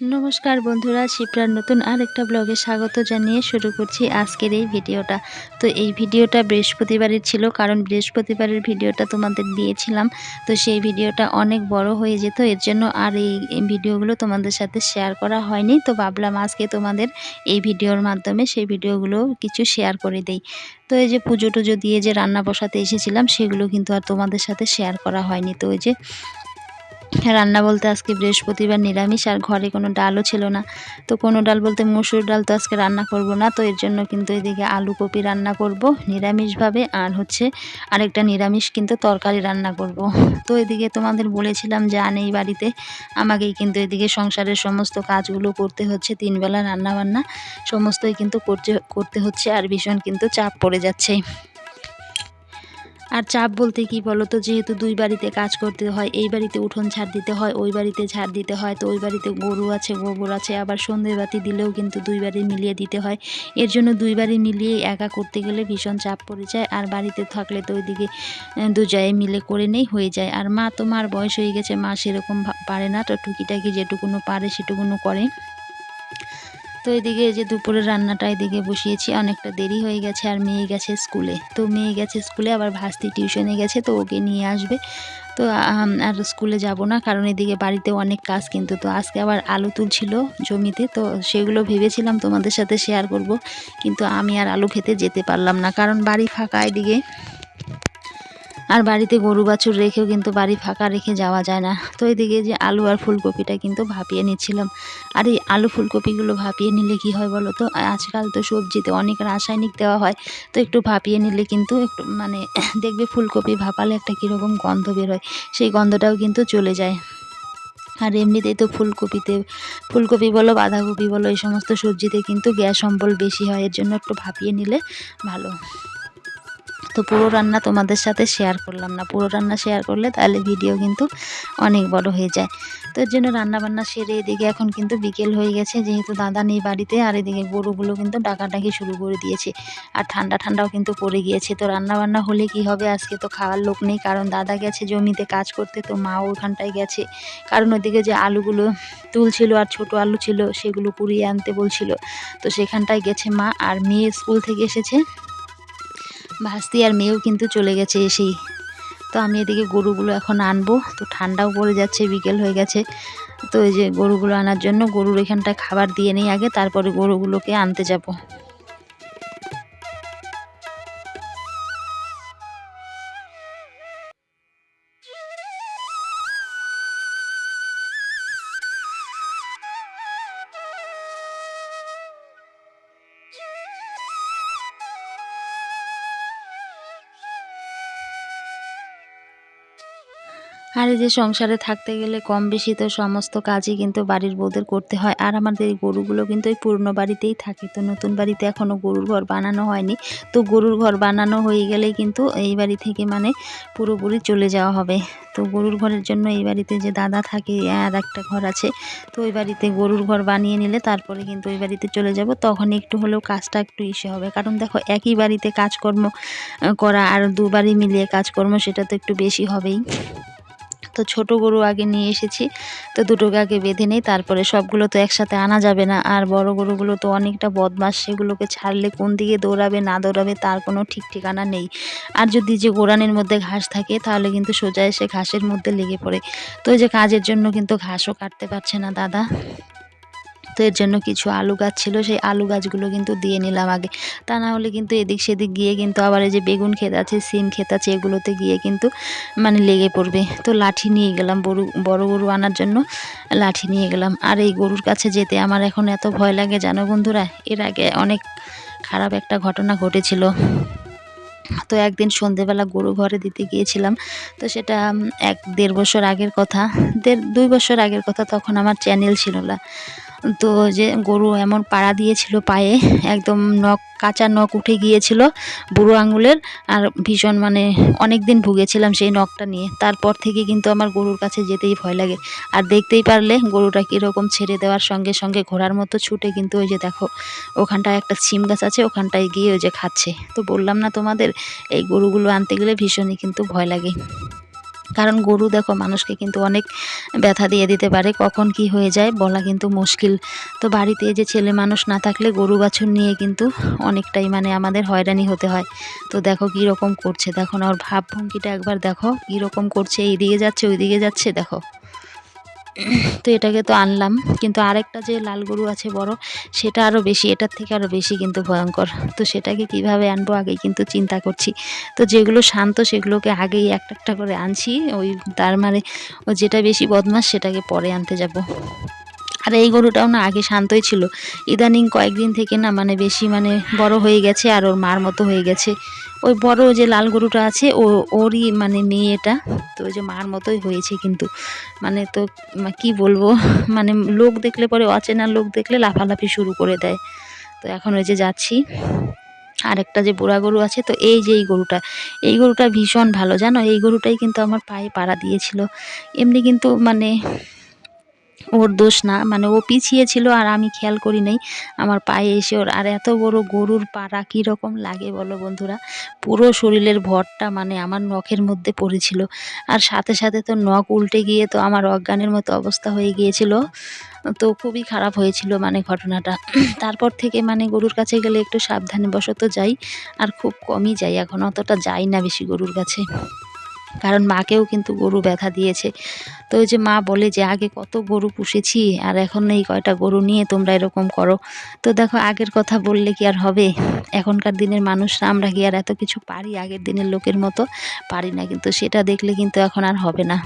নমস্কার বন্ধুরা, শিপ্রার নতুন আরেকটা ব্লগে স্বাগত জানিয়ে শুরু করছি আজকের এই ভিডিওটা। তো এই ভিডিওটা বৃহস্পতিবারের ছিল, কারণ বৃহস্পতিবারের ভিডিওটা তোমাদের দিয়েছিলাম। তো সেই ভিডিওটা অনেক বড় হয়ে যেত, এর জন্য আর এই ভিডিওগুলো তোমাদের সাথে শেয়ার করা হয়নি। তো ভাবলাম আজকে তোমাদের এই ভিডিওর মাধ্যমে সেই ভিডিওগুলো কিছু শেয়ার করে দেই। তো এই যে পুজো টুজো দিয়ে যে রান্না বসাতে এসেছিলাম, সেগুলো কিন্তু আর তোমাদের সাথে শেয়ার করা হয়নি। তো ওই যে রান্না বলতে আজকে বৃহস্পতিবার নিরামিষ আর ঘরে কোনো ডালও ছিল না। তো কোনো ডাল বলতে মসুর ডাল তো আজকে রান্না করব না, তো এর জন্য কিন্তু এদিকে আলু কপি রান্না করব নিরামিষভাবে আর হচ্ছে আরেকটা নিরামিষ কিন্তু তরকারি রান্না করব। তো এদিকে তোমাদের বলেছিলাম যে আনেই বাড়িতে, আমাকেই কিন্তু এদিকে সংসারের সমস্ত কাজগুলো করতে হচ্ছে, তিনবেলা রান্নাবান্না সমস্তই কিন্তু করতে করতে হচ্ছে আর ভীষণ কিন্তু চাপ পড়ে যাচ্ছে। আর চাপ বলতে কি বলো তো যেহেতু দুই বাড়িতে কাজ করতে হয়, এই বাড়িতে উঠোন ঝাড় দিতে হয়, ওই বাড়িতে ঝাড় দিতে হয়, তো ওই বাড়িতে গরু আছে, গোবর আছে, আবার সন্ধে বাতি দিলেও কিন্তু দুই বাড়ি মিলিয়ে দিতে হয়। এর জন্য দুই বাড়ি মিলিয়ে একা করতে গেলে ভীষণ চাপ পড়ে যায়, আর বাড়িতে থাকলে তো ওইদিকে দু জায়গায় মিলে করে নেই, হয়ে যায়। আর মা তো মার বয়স হয়ে গেছে, মা সেরকম পারে না, তো টুকিটাকি যেটুকুনো পারে সেটুকুনো করে। তো এদিকে যে দুপুরের রান্নাটা এদিকে বসিয়েছি। অনেকটা দেরি হয়ে গেছে আর মেয়ে গেছে স্কুলে। তো মেয়ে গেছে স্কুলে, আবার ভাস্তি টিউশনে গেছে, তো ওকে নিয়ে আসবে। তো আর স্কুলে যাব না, কারণ এদিকে বাড়িতে অনেক কাজ কিন্তু। তো আজকে আবার আলু তুলছিল জমিতে, তো সেগুলো ভেবেছিলাম তোমাদের সাথে শেয়ার করব। কিন্তু আমি আর আলু খেতে যেতে পারলাম না, কারণ বাড়ি ফাঁকা এদিকে। আর বাড়িতে গরু বাছুর রেখেও কিন্তু বাড়ি ফাঁকা রেখে যাওয়া যায় না। তো এদিকে যে আলু আর ফুলকপিটা কিন্তু ভাপিয়ে নিচ্ছিলাম। আর এই আলু ফুলকপিগুলো ভাপিয়ে নিলে কি হয় বলো তো? আজকাল তো সবজিতে অনেক রাসায়নিক দেওয়া হয়। তো একটু ভাপিয়ে নিলে কিন্তু একটু মানে দেখবে ফুলকপি ভাপালে একটা কীরকম গন্ধ বের হয়। সেই গন্ধটাও কিন্তু চলে যায়। আর এমনিতেই তো ফুলকপিতে, ফুলকপি বলো, বাঁধাকপি বলো, এই সমস্ত সবজিতে কিন্তু গ্যাস অম্বল বেশি হয়। এর জন্য একটু ভাপিয়ে নিলে ভালো। তো পুরো রান্না তোমাদের সাথে শেয়ার করলাম না। পুরো রান্না শেয়ার করলে তাহলে ভিডিও কিন্তু অনেক বড় হয়ে যায়। তো এর জন্য রান্নাবান্না সেরে এদিকে এখন কিন্তু বিকেল হয়ে গেছে, যেহেতু দাদা নেই বাড়িতে, আর এদিকে গরুগুলো কিন্তু ডাকাডাকি শুরু করে দিয়েছে। আর ঠান্ডা ঠান্ডাও কিন্তু পড়ে গিয়েছে। তো রান্নাবান্না হলে কি হবে? আজকে তো খাওয়ার লোক নেই, কারণ দাদা গেছে জমিতে কাজ করতে, তো মাও ওখানটায় গেছে। কারণ ওদিকে যে আলুগুলো তুলছিল আর ছোট আলু ছিল, সেগুলো কুড়িয়ে আনতে বলছিল। তো সেখানটায় গেছে মা, আর মেয়ে স্কুল থেকে এসেছে। ভাস্তি আর মেয়েও কিন্তু চলে গেছে এসেই। তো আমি এদিকে গরুগুলো এখন আনব। তো ঠান্ডাও পড়ে যাচ্ছে, বিকেল হয়ে গেছে। তো এই যে গরুগুলো আনার জন্য গরুর এখানটায় খাবার দিয়ে নিই আগে, তারপরে গরুগুলোকে আনতে যাব। আর এই যে সংসারে থাকতে গেলে কম বেশি তো সমস্ত কাজই কিন্তু বাড়ির বউদের করতে হয়। আর আমাদের এই গরুগুলো কিন্তু ওই পুরনো বাড়িতেই থাকে। তো নতুন বাড়িতে এখনও গরুর ঘর বানানো হয়নি। তো গরুর ঘর বানানো হয়ে গেলেই কিন্তু এই বাড়ি থেকে মানে পুরোপুরি চলে যাওয়া হবে। তো গরুর ঘরের জন্য এই বাড়িতে যে দাদা থাকে, আর একটা ঘর আছে। তো ওই বাড়িতে গরুর ঘর বানিয়ে নিলে তারপরে কিন্তু ওই বাড়িতে চলে যাব। তখন একটু হলেও কাজটা একটু ইসে হবে। কারণ দেখো, একই বাড়িতে কাজকর্ম করা আর দুবারই মিলিয়ে কাজকর্ম, সেটা তো একটু বেশি হবেই। তো ছোট গরু আগে নিয়ে এসেছি। তো দুটোকে আগে বেঁধে নেই, তারপরে সবগুলো তো একসাথে আনা যাবে না। আর বড় গরুগুলো তো অনেকটা বদমাস, সেগুলোকে ছাড়লে কোন দিকে দৌড়াবে, না দৌড়াবে তার কোনো ঠিক ঠিকানা নেই। আর যদি যে গোড়ানের মধ্যে ঘাস থাকে, তাহলে কিন্তু সোজা এসে ঘাসের মধ্যে লেগে পড়ে। তো যে কাজের জন্য কিন্তু ঘাসও কাটতে পারছে না দাদা। তো এর জন্য কিছু আলু গাছ ছিল, সেই আলু গাছগুলো কিন্তু দিয়ে নিলাম আগে। তা না হলে কিন্তু এদিক সেদিক গিয়ে কিন্তু আবার এই যে বেগুন ক্ষেত আছে, সিম ক্ষেত আছে, এগুলোতে গিয়ে কিন্তু মানে লেগে পড়বে। তো লাঠি নিয়ে গেলাম বড় বড় গরু আনার জন্য, লাঠি নিয়ে গেলাম। আর এই গরুর কাছে যেতে আমার এখন এত ভয় লাগে, জানো বন্ধুরা? এর আগে অনেক খারাপ একটা ঘটনা ঘটেছিল। তো একদিন সন্ধেবেলা গরু ঘরে দিতে গিয়েছিলাম। তো সেটা এক দেড় বছর আগের কথা। দেড়, দুই বছর আগের কথা, তখন আমার চ্যানেল ছিল না। তো যে গরু এমন পাড়া দিয়েছিল পায়ে, একদম নখ, কাঁচা নখ উঠে গিয়েছিল বুড়ো আঙুলের আর ভীষণ মানে অনেক দিন ভুগেছিলাম সেই নখটা নিয়ে। তারপর থেকে কিন্তু আমার গরুর কাছে যেতেই ভয় লাগে। আর দেখতেই পারলে গরুটা কীরকম ছেড়ে দেওয়ার সঙ্গে সঙ্গে ঘোড়ার মতো ছুটে কিন্তু ওই যে দেখো, ওখানটায় একটা সিম গাছ আছে, ওখানটায় গিয়ে ওই যে খাচ্ছে। তো বললাম না তোমাদের, এই গরুগুলো আনতে গেলে ভীষণই কিন্তু ভয় লাগে। কারণ গরু দেখো, মানুষকে কিন্তু অনেক ব্যথা দিয়ে দিতে পারে। কখন কি হয়ে যায় বলা কিন্তু মুশকিল। তো বাড়িতে যে ছেলে মানুষ না থাকলে গরু বাছুর নিয়ে কিন্তু অনেকটাই মানে আমাদের হয়রানি হতে হয়। তো দেখো কীরকম করছে। দেখো না, ওর ভাবভঙ্গিটা একবার দেখো। কীরকম করছে এই দিকে যাচ্ছে ওই দিকে যাচ্ছে, দেখো। তো এটাকে তো আনলাম। কিন্তু আরেকটা যে লাল গরু আছে বড়, সেটা আরও বেশি, এটার থেকে আরও বেশি কিন্তু ভয়ঙ্কর। তো সেটাকে কীভাবে আনব আগেই কিন্তু চিন্তা করছি। তো যেগুলো শান্ত, সেগুলোকে আগেই একটা একটা করে আনছি। ওই তার মানে ও যেটা বেশি বদমাস সেটাকে পরে আনতে যাব। আর এই গরুটাও না আগে শান্তই ছিল। ইদানিং কয়েকদিন থেকে না মানে বেশি মানে বড় হয়ে গেছে, আর ওর মার মতো হয়ে গেছে। ওই বড় যে লাল গরুটা আছে, ও, ওরই মানে মেয়েটা তো ওই যে মার মতোই হয়েছে কিন্তু। মানে তো কি বলব? মানে লোক দেখলে পরে, অচেনা লোক দেখলে লাফালাফি শুরু করে দেয়। তো এখন ওই যে যাচ্ছি। আরেকটা যে বুড়া গরু আছে, তো এই যে এই গরুটা। এই গরুটা ভীষণ ভালো, জানো? এই গরুটাই কিন্তু আমার পায়ে পাড়া দিয়েছিল। এমনি কিন্তু মানে ওর দোষ না মানে ও পিছিয়ে ছিল আর আমি খেয়াল করি নাই। আমার পায়ে এসে ওর, আর এত বড় গরুর পাড়া কীরকম লাগে বলো বন্ধুরা? পুরো শরীরের ভরটা মানে আমার নখের মধ্যে পড়েছিল। আর সাথে সাথে তো নখ উল্টে গিয়ে তো আমার অজ্ঞানের মতো অবস্থা হয়ে গিয়েছিল। তো খুবই খারাপ হয়েছিল মানে ঘটনাটা। তারপর থেকে মানে গরুর কাছে গেলে একটু সাবধানে বশত যাই, আর খুব কমই যাই, এখন অতটা যাই না বেশি গরুর কাছে। কারণ মাকেও কিন্তু গরু ব্যথা দিয়েছে। তো ওই যে মা বলে যে, আগে কত গরু পুষেছি, আর এখন এই কয়টা গরু নিয়ে তোমরা এরকম করো। তো দেখো, আগের কথা বললে কি আর হবে? এখনকার দিনের মানুষরা, আমরা কি আর এত কিছু পারি আগের দিনের লোকের মতো? পারি না কিন্তু, সেটা দেখলে কিন্তু এখন আর হবে না।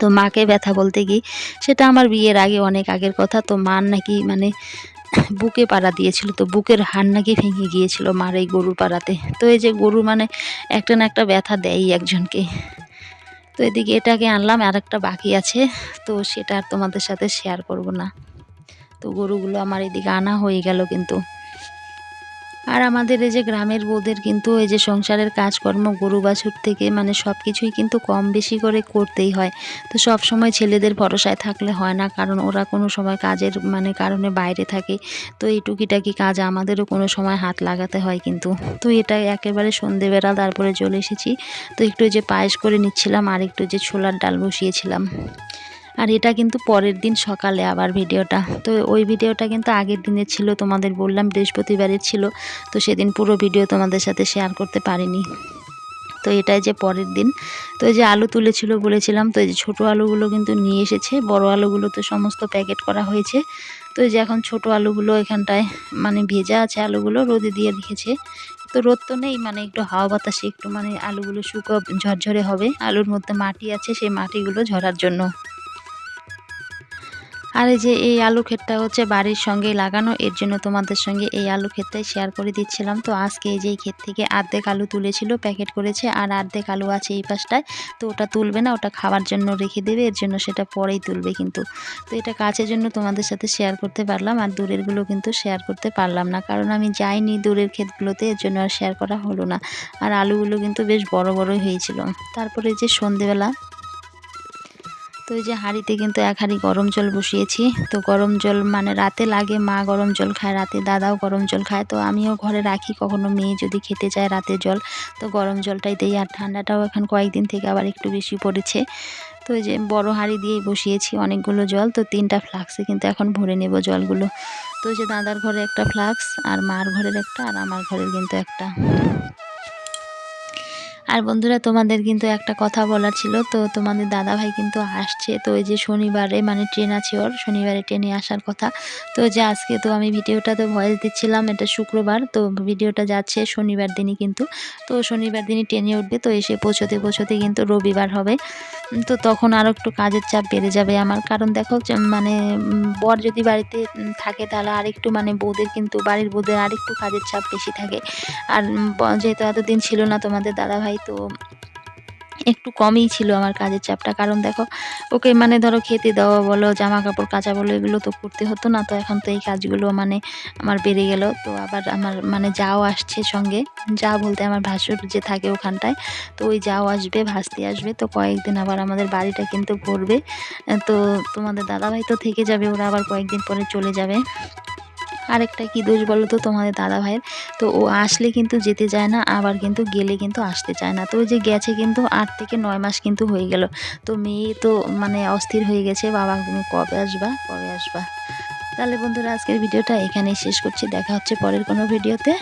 তো মাকে ব্যথা বলতে কি, সেটা আমার বিয়ের আগে অনেক আগের কথা। তো মার নাকি মানে বুকে পাড়া দিয়েছিল, তো বুকের হাড় নাকি ভেঙে গিয়েছিল মার এই গরুর পাড়াতে। তো এই যে গরু মানে একটা না একটা ব্যথা দেয় একজনকে। তো এদিকে এটাকে আনলাম আর একটা বাকি আছে, তো সেটা আর তোমাদের সাথে শেয়ার করব না। তো গরুগুলো আমার এদিকে আনা হয়ে গেল কিন্তু। আর আমাদের এই যে গ্রামের বউদের কিন্তু এই যে সংসারের কাজকর্ম, গরু বাছুর থেকে মানে সব কিছুই কিন্তু কম বেশি করে করতেই হয়। তো সব সময় ছেলেদের ভরসায় থাকলে হয় না, কারণ ওরা কোনো সময় কাজের মানে কারণে বাইরে থাকে। তো এই টুকিটাকি কাজ আমাদেরও কোনো সময় হাত লাগাতে হয় কিন্তু। তো এটা একেবারে সন্ধেবেলা তারপরে চলে এসেছি। তো একটু যে পায়েস করে নিচ্ছিলাম, আর একটু যে ছোলার ডাল বসিয়েছিলাম। আর এটা কিন্তু পরের দিন সকালে আবার ভিডিওটা। তো ওই ভিডিওটা কিন্তু আগের দিনের ছিল, তোমাদের বললাম বৃহস্পতিবারের ছিল, তো সেদিন পুরো ভিডিও তোমাদের সাথে শেয়ার করতে পারিনি। তো এটাই যে পরের দিন। তো এই যে আলু তুলেছিল বলেছিলাম, তো এই যে ছোটো আলুগুলো কিন্তু নিয়ে এসেছে, বড় আলুগুলো তো সমস্ত প্যাকেট করা হয়েছে। তো এই যে এখন ছোট আলুগুলো এখানটায় মানে ভেজা আছে আলুগুলো, রোদে দিয়ে রেখেছে। তো রোদ তো নেই মানে একটু হাওয়া বাতাসে একটু মানে আলুগুলো শুকো, ঝরঝরে হবে। আলুর মধ্যে মাটি আছে, সেই মাটিগুলো ঝরার জন্য। আর এই যে এই আলু ক্ষেতটা হচ্ছে বাড়ির সঙ্গেই লাগানো, এর জন্য তোমাদের সঙ্গে এই আলু ক্ষেতটাই শেয়ার করে দিচ্ছিলাম। তো আজকে এই যে ক্ষেত থেকে আর্ধেক আলু তুলেছিল প্যাকেট করেছে, আর আর্ধেক আলু আছে এই পাশটায়। তো ওটা তুলবে না, ওটা খাওয়ার জন্য রেখে দেবে, এর জন্য সেটা পরেই তুলবে কিন্তু। তো এটা কাছের জন্য তোমাদের সাথে শেয়ার করতে পারলাম, আর দূরেরগুলো কিন্তু শেয়ার করতে পারলাম না। কারণ আমি যাইনি দূরের ক্ষেতগুলোতে, এর জন্য আর শেয়ার করা হলো না। আর আলুগুলো কিন্তু বেশ বড় বড়ই হয়েছিল। তারপরে যে সন্ধেবেলা তো এই যে হাঁড়িতে কিন্তু এক হাঁড়ি গরম জল বসিয়েছি। তো গরম জল মানে রাতে লাগে, মা গরম জল খায়, রাতে দাদাও গরম জল খায়। তো আমিও ঘরে রাখি, কখনো মেয়ে যদি খেতে চায় রাতে জল। তো গরম জলটাই দেই আর ঠান্ডাটাও এখন কয়েকদিন থেকে আবার একটু বেশি পড়েছে। তো এই যে বড় হাঁড়ি দিয়েই বসিয়েছি অনেকগুলো জল। তো তিনটা ফ্লাক্সে কিন্তু এখন ভরে নেব জলগুলো। তো যে দাদার ঘরে একটা ফ্লাক্স আর মার ঘরের একটা আর আমার ঘরের কিন্তু একটা। আর বন্ধুরা, তোমাদের কিন্তু একটা কথা বলার ছিল, তো তোমাদের দাদা ভাই কিন্তু আসছে। তো ওই যে শনিবারে মানে ট্রেন আছে ওর, শনিবারে ট্রেনে আসার কথা। তো যে আজকে তো আমি ভিডিওটা তো ভয়েস দিচ্ছিলাম, এটা শুক্রবার, তো ভিডিওটা যাচ্ছে শনিবার দিনই কিন্তু। তো শনিবার দিনই ট্রেনে উঠবে, তো এসে পৌঁছতে পৌঁছতে কিন্তু রবিবার হবে। তো তখন আরও একটু কাজের চাপ বেড়ে যাবে আমার। কারণ দেখো মানে বর যদি বাড়িতে থাকে তাহলে আরেকটু মানে বউদের কিন্তু, বাড়ির বউদের আরেকটু কাজের চাপ বেশি থাকে। আর যেহেতু এতদিন ছিল না তোমাদের দাদা ভাই তো একটু কমই ছিল আমার কাজের চাপটা। কারণ দেখো, ওকে মানে ধরো খেতে দেওয়া বলো জামা কাপড় কাচা বলো, এগুলো তো করতে হতো না। তো এখন তো এই কাজগুলো মানে আমার বেড়ে গেল। তো আবার আমার মানে যাও আসছে সঙ্গে। যা বলতে আমার ভাসুর যে থাকে ওখানটায়, তো ওই যাও আসবে, ভাসতে আসবে। তো কয়েকদিন আবার আমাদের বাড়িটা কিন্তু ভরবে। তো তোমাদের দাদাভাই তো থেকে যাবে, ওরা আবার কয়েকদিন পরে চলে যাবে। আরেকটা কি দোষ বলো তো তোমাদের দাদা ভাইয়ের? তো ও আসলে কিন্তু যেতে চায় না, আবার কিন্তু গেলে কিন্তু আসতে চায় না। তো ওই যে গেছে কিন্তু আট থেকে নয় মাস কিন্তু হয়ে গেল। তো মেয়ে তো মানে অস্থির হয়ে গেছে, বাবা তুমি কবে আসবা? কবে আসবা? তাহলে বন্ধুরা আজকের ভিডিওটা এখানেই শেষ করছি। দেখা হচ্ছে পরের কোনো ভিডিওতে।